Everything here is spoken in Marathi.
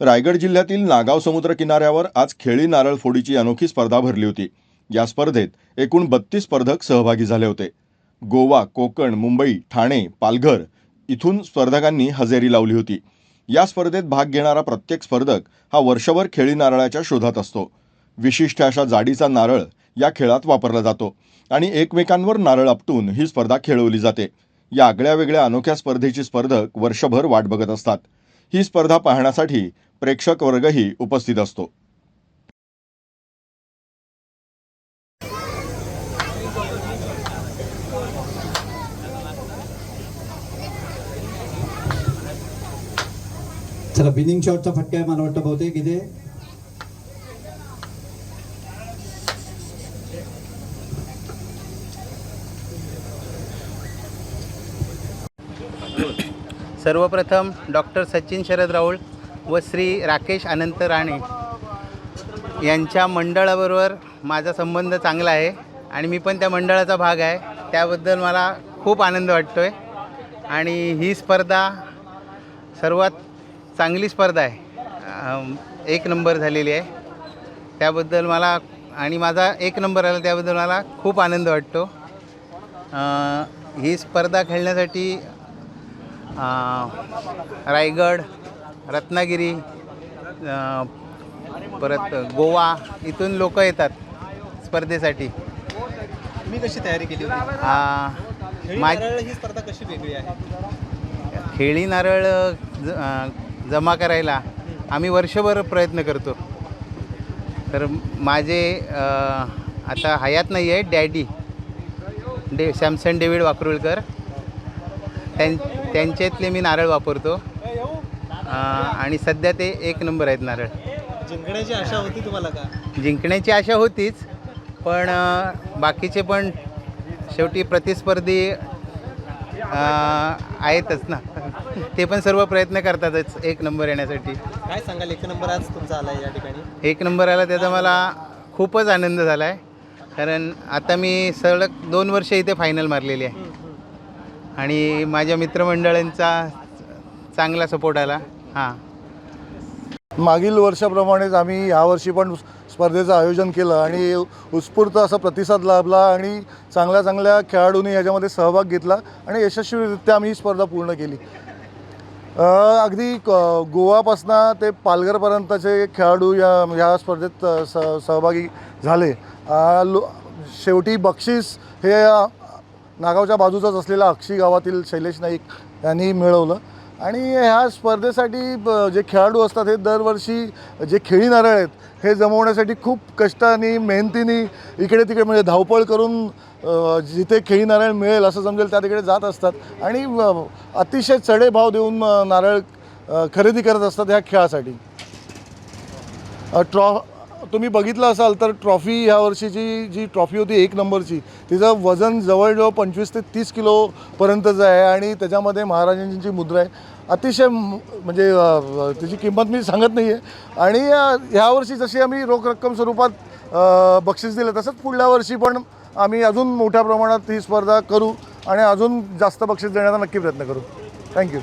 रायगड जिल्ह्यातील नागाव समुद्र किनाऱ्यावर आज खेळी नारळ फोडीची अनोखी स्पर्धा भरली होती. या स्पर्धेत एकूण बत्तीस स्पर्धक सहभागी झाले होते. गोवा कोकण मुंबई ठाणे पालघर इथून स्पर्धकांनी हजेरी लावली होती. या स्पर्धेत भाग घेणारा प्रत्येक स्पर्धक हा वर्षभर खेळी नारळाच्या शोधात असतो. विशिष्ट अशा जाडीचा नारळ या खेळात वापरला जातो आणि एकमेकांवर नारळ आपटून ही स्पर्धा खेळवली जाते. या आगळ्या वेगळ्या अनोख्या स्पर्धेची स्पर्धक वर्षभर वाट बघत असतात. ही स्पर्धा पाहण्यासाठी प्रेक्षक वर्गही उपस्थित असतो. चला बिनिंग शॉटचा फटका आहे मला वाटतं बहुतेक इथे. सर्वप्रथम डॉक्टर सचिन शरद राऊळ व श्री राकेश अनंत राणे यांच्या मंडळाबरोबर माझा संबंध चांगला आहे आणि मी पण त्या मंडळाचा भाग आहे त्याबद्दल मला खूप आनंद वाटतो आहे आणि ही स्पर्धा सर्वात चांगली स्पर्धा आहे. एक नंबर झालेली आहे. त्याबद्दल मला आणि माझा एक नंबर आला त्याबद्दल मला खूप आनंद वाटतो. ही स्पर्धा खेळण्यासाठी रायगड रत्नागिरी परत गोवा इथून लोक येतात स्पर्धेसाठी. मी कशी तयारी केली ही स्पर्धा कशी वेगळी आहे? खेळी नारळ जमा करायला आम्ही वर्षभर प्रयत्न करतो. तर माझे आता हयात नाही आहे डॅडी डे सॅमसन डेव्हिड वाकरुळकर. त्यां त्यांच्यातले मी नारळ वापरतो. आणि सध्या ते एक नंबर आहेत नारळ. जिंकण्याची आशा होती तुम्हाला का? जिंकण्याची आशा होतीच पण बाकीचे पण शेवटी प्रतिस्पर्धी आहेतच ना. ते पण सर्व प्रयत्न करतातच एक नंबर येण्यासाठी. काय सांगाल एक नंबर आज तुमचा आला या ठिकाणी? एक नंबर आला त्याचा मला खूपच आनंद झाला आहे कारण आता मी सलग दोन वर्ष इथे फायनल मारलेली आहे. आणि माझ्या मित्रमंडळींचा चांगला सपोर्ट आला. हां. मागील वर्षाप्रमाणेच आम्ही यावर्षी पण स्पर्धेचं आयोजन केलं आणि उत्स्फूर्त असा प्रतिसाद लाभला आणि चांगल्या चांगल्या खेळाडूंनी याच्यामध्ये सहभाग घेतला आणि यशस्वीरित्या आम्ही ही स्पर्धा पूर्ण केली. अगदी क- गोवापासनं ते पालघरपर्यंतचे खेळाडू या ह्या स्पर्धेत स सहभागी झाले. लो शेवटी बक्षीस हे नागावच्या बाजूचाच असलेला अक्षी गावातील शैलेश नाईक यांनी मिळवलं. आणि ह्या स्पर्धेसाठी जे खेळाडू असतात हे दरवर्षी जे खेळी नारळ आहेत हे जमवण्यासाठी खूप कष्टाने मेहनतीने इकडे तिकडे म्हणजे धावपळ करून जिथे खेळी नारळ मिळेल असं समजेल त्या तिकडे जात असतात. आणि अतिशय चढे भाव देऊन नारळ खरेदी करत असतात ह्या खेळासाठी. ट्रॉ तुम्ही बघितलं असाल तर ट्रॉफी ह्या वर्षीची जी ट्रॉफी होती एक नंबरची तिचं वजन जवळजवळ पंचवीस ते तीस किलोपर्यंतचं आहे आणि त्याच्यामध्ये महाराजांची मुद्रा आहे. अतिशय म्हणजे त्याची किंमत मी सांगत नाही आहे आणि ह्यावर्षी जशी आम्ही रोख रक्कम स्वरूपात बक्षीस दिलं तसंच पुढल्या वर्षी पण आम्ही अजून मोठ्या प्रमाणात ही स्पर्धा करू आणि अजून जास्त बक्षीस देण्याचा नक्की प्रयत्न करू. थँक्यू.